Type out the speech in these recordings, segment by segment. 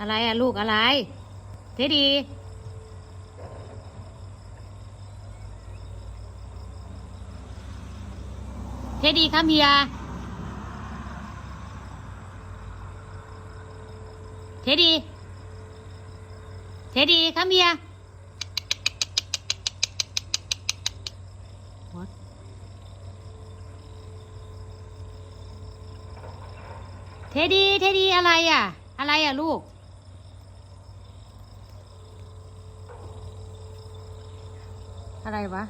อะไรอะลูกอะไร เทดี เทดีครับเฮีย เทดี เทดีครับเฮีย เทดี เทดีอะไรอะ อะไรอะลูก อะไรวะ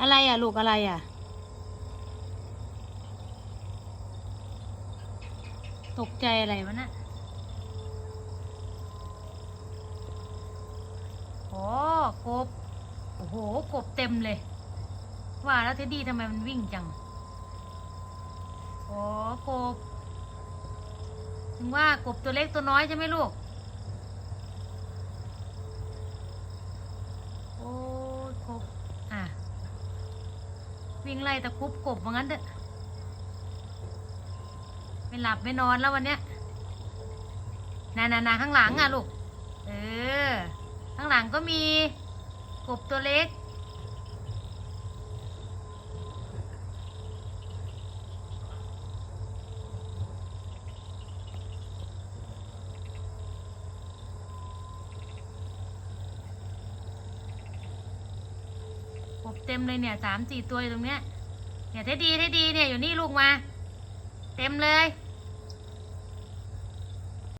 อะไรอะ ลูกอะไรอะ ตกใจอะไรวะน่ะโอ้กบ โอ้โห กบเต็มเลย ว่าแล้วเท็ดดี้ทำไมมันวิ่งจัง โอ้กบ ถึงว่ากบตัวเล็กตัวน้อยใช่ไหมลูก โอ้กบ อะ วิ่งไล่ตะครุบกบว่างั้นเถอะ ไม่หลับไม่นอนแล้ววันเนี้ยนานานาข้างหลังอะลูก เออ ข้างหลังก็มีกบตัวเล็ก กบเต็มเลยเนี่ยสามสี่ตัวอยู่ตรงเนี้ย เนี่ยเท็ดดีเท็ดดีเนี่ยอยู่นี่ลูกมา เต็มเลย